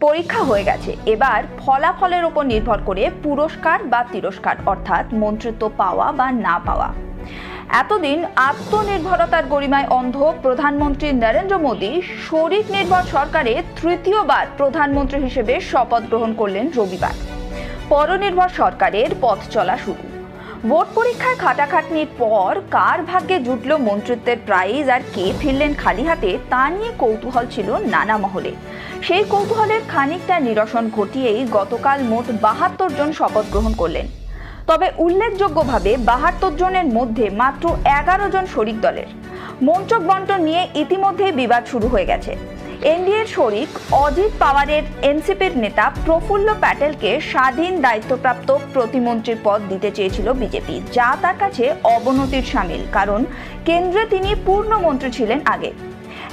পরীক্ষা হয়ে গেছে। এবার ফলাফলের উপর নির্ভর করে পুরস্কার বা তিরস্কার, অর্থাৎ মন্ত্রিত্ব পাওয়া বা না পাওয়া। এতদিন আত্মনির্ভরতার গরিমায় অন্ধ প্রধানমন্ত্রী নরেন্দ্র মোদী শরিক নির্ভর সরকারে তৃতীয়বার প্রধানমন্ত্রী হিসেবে শপথ গ্রহণ করলেন রবিবার। পরনির্ভর সরকারের পথ চলা শুরু। ভোট পরীক্ষায় খাটাখাটনির পর কার ভাগ্যে জুটল মন্ত্রিত্বের প্রাইজ আর কে ফিরলেন খালি হাতে তা নিয়ে কৌতূহল ছিল নানা মহলে। সেই কৌতূহলের খানিকটা নিরসন ঘটিয়েই গতকাল মোট বাহাত্তর জন শপথ গ্রহণ করলেন। তবে উল্লেখযোগ্যভাবে বাহাত্তর জনের মধ্যে মাত্র এগারো জন শরিক দলের। মন্ত্রক বন্টন নিয়ে ইতিমধ্যেই বিবাদ শুরু হয়ে গেছে। এনডিএর শরিক অজিত পাওয়ারের এনসিপির নেতা প্রফুল্ল প্যাটেলকে স্বাধীন দায়িত্বপ্রাপ্ত প্রতিমন্ত্রীর পদ দিতে চেয়েছিল বিজেপি, যা তার কাছে অবনতির সামিল, কারণ কেন্দ্রে তিনি পূর্ণমন্ত্রী ছিলেন আগে।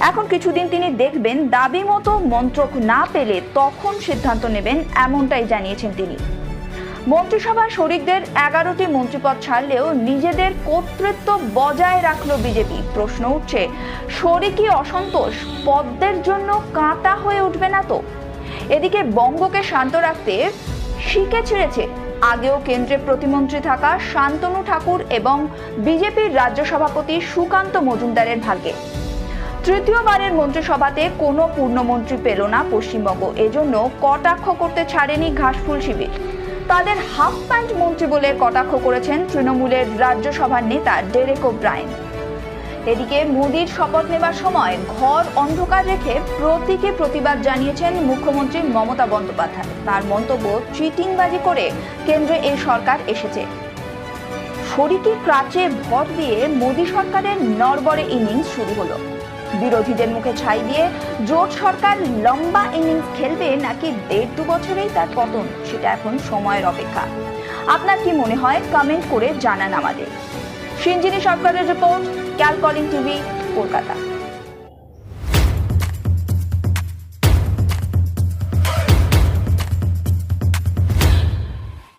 এখন কিছুদিন তিনি দেখবেন দাবি মতো মন্ত্রক না পেলে তখন সিদ্ধান্ত নেবেন, এমনটাই জানিয়েছেন তিনি। মন্ত্রিসভার শরিকদের এগারোটি মন্ত্রিপদ ছাড়লেও নিজেদের কর্তৃত্ব বজায় রাখল বিজেপি। প্রশ্ন উঠছে শরিকি অসন্তোষ পদ্মের জন্য কাঁটা হয়ে উঠবে না তো? এদিকে বঙ্গকে শান্ত রাখতে শিকে ছেড়েছে। আগেও কেন্দ্রে প্রতিমন্ত্রী থাকা শান্তনু ঠাকুর এবং বিজেপির রাজ্য সভাপতি সুকান্ত মজুমদারের ভাগ্যে। তৃতীয়বারের মন্ত্রিসভাতে কোনো পূর্ণমন্ত্রী পেল না পশ্চিমবঙ্গ। এজন্য কটাক্ষ করতে ছাড়েনি ঘাসফুল শিবির। তাদের হাফ প্যান্ট মন্ত্রী বলে কটাক্ষ করেছেন তৃণমূলের রাজ্যসভার নেতা ডেরেক ব্রাইন। এদিকে মোদির শপথ নেবার সময় ঘর অন্ধকার রেখে প্রতীকে প্রতিবাদ জানিয়েছেন মুখ্যমন্ত্রী মমতা বন্দ্যোপাধ্যায়। তার মন্তব্য চিটিংবাজি করে কেন্দ্রে এই সরকার এসেছে। শরিকি ক্রাচে ভর দিয়ে মোদী সরকারের নরবরে ইনিংস শুরু হলো। বিরোধীদের মুখে ছাই দিয়ে জোট সরকার লম্বা ইনিংস খেলবে নাকি দেড় দু বছরেই তার পতন, সেটা এখন সময়ের অপেক্ষা। আপনার কি মনে হয়? কমেন্ট করে জানান আমাদের। সিঞ্জিনী সরকারের রিপোর্ট ক্যালকলিং টিভি কলকাতা।